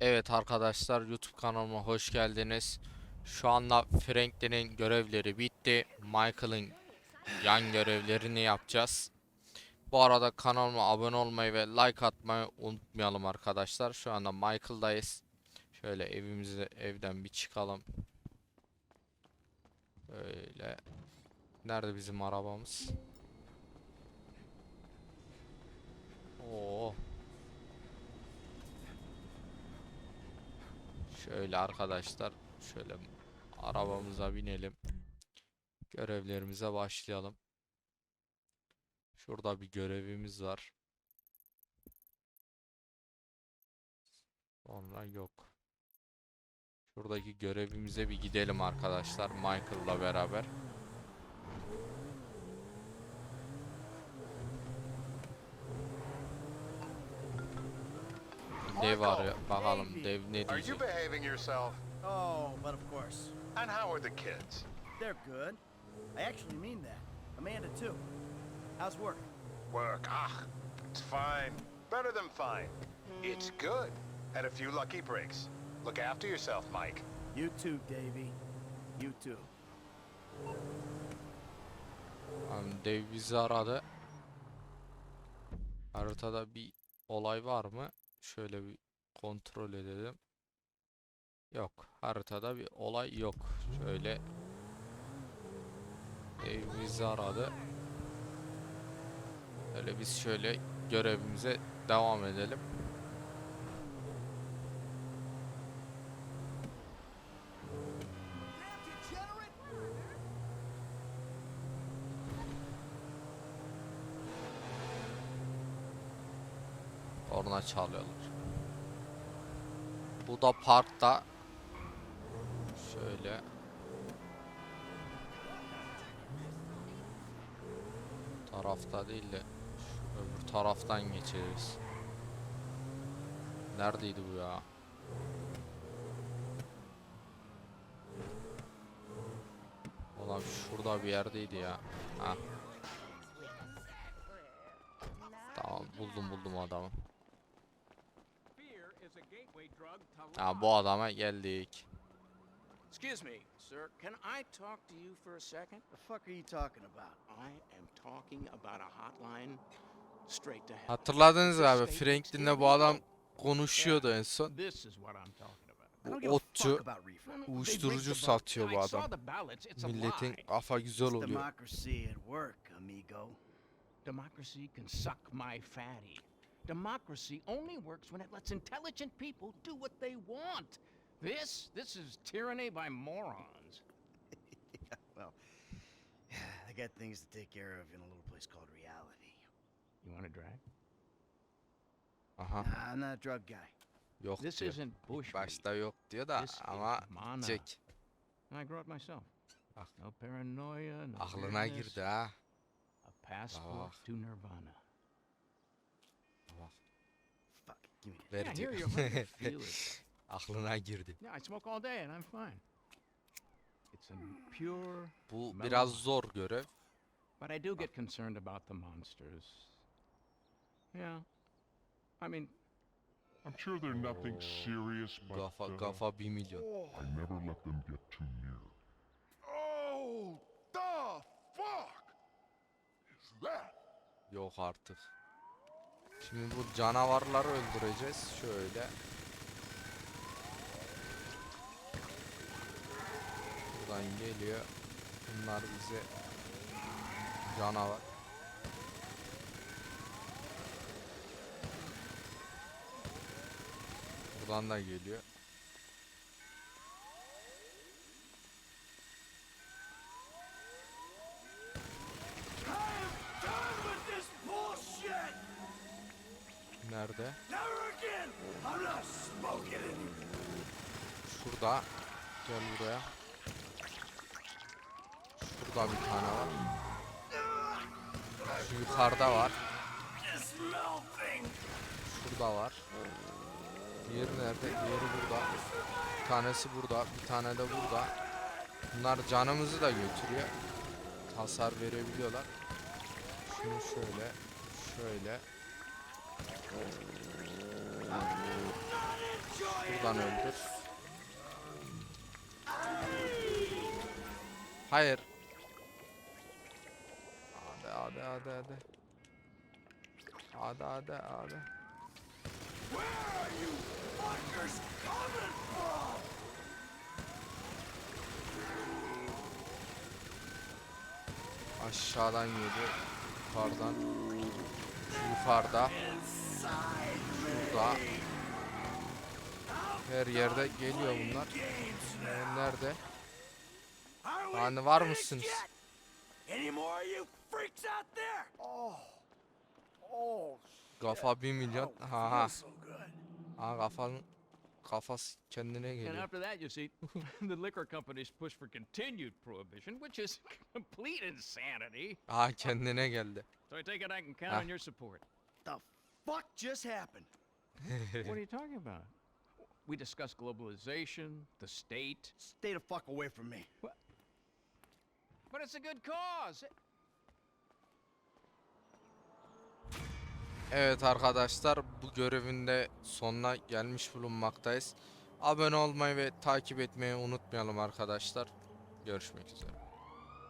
Evet arkadaşlar YouTube kanalıma hoş geldiniz. Şu anda Franklin'in görevleri bitti. Michael'ın yan görevlerini yapacağız. Bu arada kanalıma abone olmayı ve like atmayı unutmayalım arkadaşlar. Şu anda Michael'dayız. Şöyle evimize evden bir çıkalım. Böyle. Nerede bizim arabamız? Oo. Şöyle arkadaşlar, şöyle arabamıza binelim. Görevlerimize başlayalım. Şurada bir görevimiz var. Sonra yok. Şuradaki görevimize bir gidelim arkadaşlar Michael'la beraber. Dev arıyor. Bakalım dev ne Are you diyecek. behaving yourself? Oh, but of course. And how are the kids? They're good. I actually mean that. Amanda, too. How's work? Work, ah, it's fine. Better than fine. It's good. Had a few lucky breaks. Look after yourself, Mike. You too, Davy. You too. Tamam, dev bizi aradı. Haritada bir olay var mı? Şöyle bir kontrol edelim. Yok. Haritada bir olay yok. Şöyle dev bizi aradı. Öyle biz şöyle görevimize devam edelim. Orna çalıyorlar. Bu da parkta. Şöyle. Tarafta değil de öbür taraftan geçeriz. Neredeydi bu ya? Ulan şurada bir yerdeydi ya. Ha. Tamam buldum buldum adamı. Fear is a gateway drug to Ha bu adama geldik. Excuse me, sir. Can I talk to you for a second? The fuck are you talking about? I am talking about a hotline straight to hell. Hatırladınız abi Franklin'le bu adam konuşuyordu en son. This is what I'm talking about. I don't Bu give a otçu uyuşturucu satıyor bu adam. the ballots. It's a Milletin kafa güzel oluyor. democracy at work, amigo. Democracy can suck my fatty. Democracy only works when it lets intelligent people do what they want. This, this is tyranny by morons. Well, I got things to take care of in a little place called reality. You want a drag? Aha Nah, I'm not a drug guy. yok This diyor. isn't İlk bush başta yok diyor da This is ama mana. çek. I grow it myself. Bak. No paranoia, no Aklına weirdness. girdi ha. A passport Bak. to nirvana. Me ver yeah, diyor. here you hardly feel it. Aklına girdi. Yeah, I smoke all day and I'm fine. It's a pure, Bu biraz zor görev. but I do get concerned about the monsters. Yeah, I mean, I'm sure they're nothing serious, but Kafa uh, kafa 1 milyon. I never let them get too near. Oh, the fuck is that? Yok artık. Şimdi bu canavarları öldüreceğiz. Şöyle. Buradan geliyor. Bunlar bize canavar. Buradan da geliyor. Nerede? Şurada. Gel buraya. Şurada bir tane var. Şu yukarıda var. Şurada var. Diğeri nerede? Diğeri burada. Bir tanesi burada. Bir tane de burada. Bunlar canımızı da götürüyor. Hasar verebiliyorlar. Şunu şöyle. Şöyle. Buradan öldür. Hayır. Hadi hadi hadi hadi. Hadi hadi hadi. Aşağıdan geliyor. Yukarıdan. Yukarıda. Burada. Her yerde geliyor bunlar. Ee, Nerede? Hani var mısınız? Kafa 1 milyon. Ha ha. Ha kafanın kafası kendine And geliyor. after that, you see, the liquor companies push for continued prohibition, which is complete insanity. Ha kendine geldi. So I take it I can count Ah. on your support. The fuck just happened? What are you talking about? We discussed globalization, the state, Stay the fuck away from me. but it's a good cause. Evet arkadaşlar bu görevin de sonuna gelmiş bulunmaktayız. Abone olmayı ve takip etmeyi unutmayalım arkadaşlar. Görüşmek üzere.